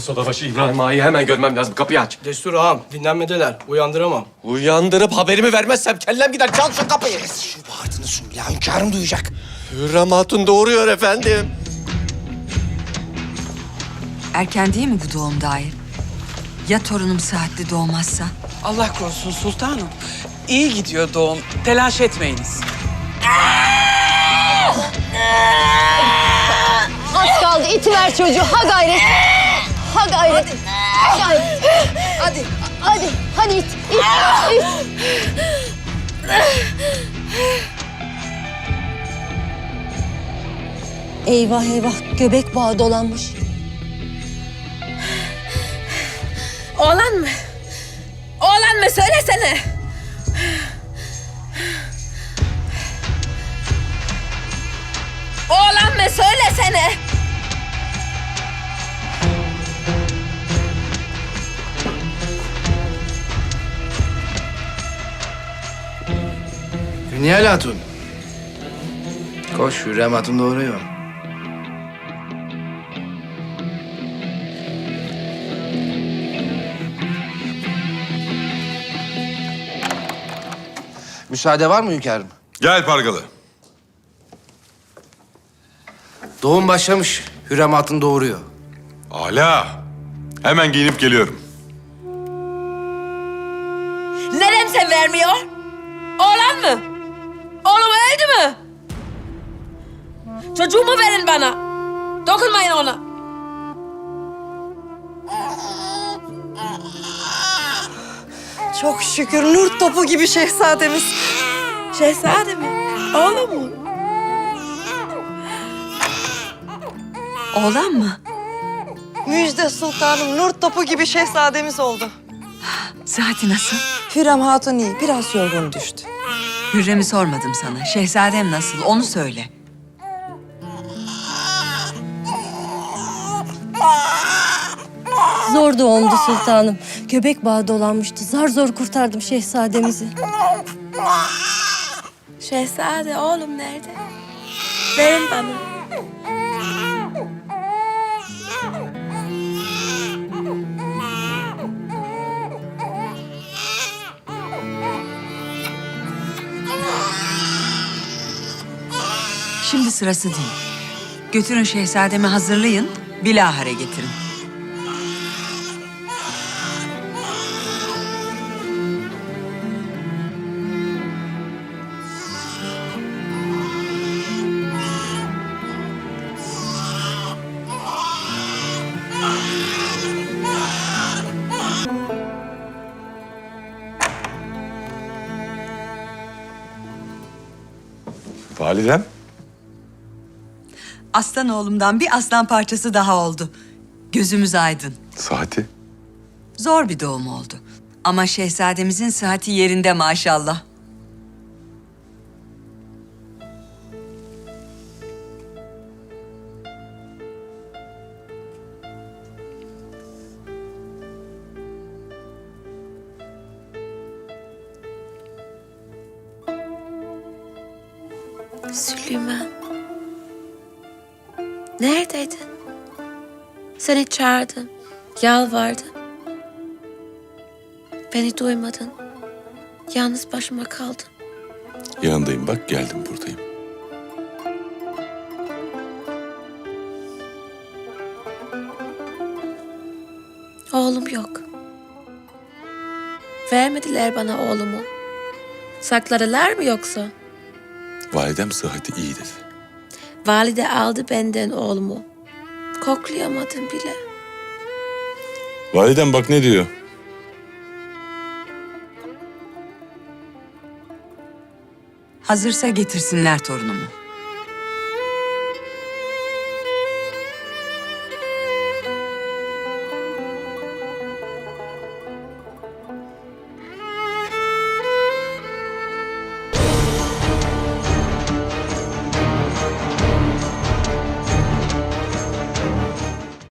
Hasodabaşı İbrahim Ağa'yı hemen görmem lazım. Kapıyı aç. Destur ağam, dinlenmedeler. Uyandıramam. Uyandırıp haberimi vermezsem kellem gider. Çal şu kapıyı. Şu bağırtını sun ya hünkârım duyacak. Hürrem Hatun doğuruyor efendim. Erken değil mi bu doğum dair? Ya torunum saatli doğmazsa? Allah korusun sultanım. İyi gidiyor doğum. Telaş etmeyiniz. Az kaldı itiver çocuğu. Ha gayret. Ha gayret. Ha gayret. Hadi. Hadi. Hadi it. it, it. Eyvah eyvah göbek bağı dolanmış. Oğlan mı? Oğlan mı? Söylesene. Oğlan mı? Söylesene. Dünyal Hatun. Koş Hürrem Hatun doğuruyor. Müsaade var mı hünkârım? Gel Pargalı. Doğum başlamış. Hürrem Hatun doğuruyor. Ala. Hemen giyinip geliyorum. Neden sen vermiyor? Oğlan mı? Çocuğumu verin bana. Dokunmayın ona. Çok şükür nur topu gibi şehzademiz. Şehzade mi? Oğlum mu? Oğlan mı? Müjde sultanım nur topu gibi şehzademiz oldu. Saati nasıl? Hürrem Hatun iyi biraz yorgun düştü. Hürrem'i sormadım sana. Şehzadem nasıl? Onu söyle. Zor doğumdu sultanım. Göbek bağı dolanmıştı. Zar zor kurtardım şehzademizi. Şehzade oğlum nerede? Verin bana. Şimdi sırası değil. Götürün şehzademi hazırlayın. Bilahare getirin. Validem. Aslan oğlumdan bir aslan parçası daha oldu. Gözümüz aydın. Saati. Zor bir doğum oldu. Ama şehzademizin sıhhati yerinde maşallah. Süleyman. Neredeydin? Seni çağırdım. Yalvardım. Beni duymadın. Yalnız başıma kaldım. Yanındayım bak geldim buradayım. Oğlum yok. Vermediler bana oğlumu. Sakladılar mı yoksa? Validem sıhhati iyi dedi. Valide aldı benden oğlumu. Koklayamadım bile. Validem bak ne diyor. Hazırsa getirsinler torunumu.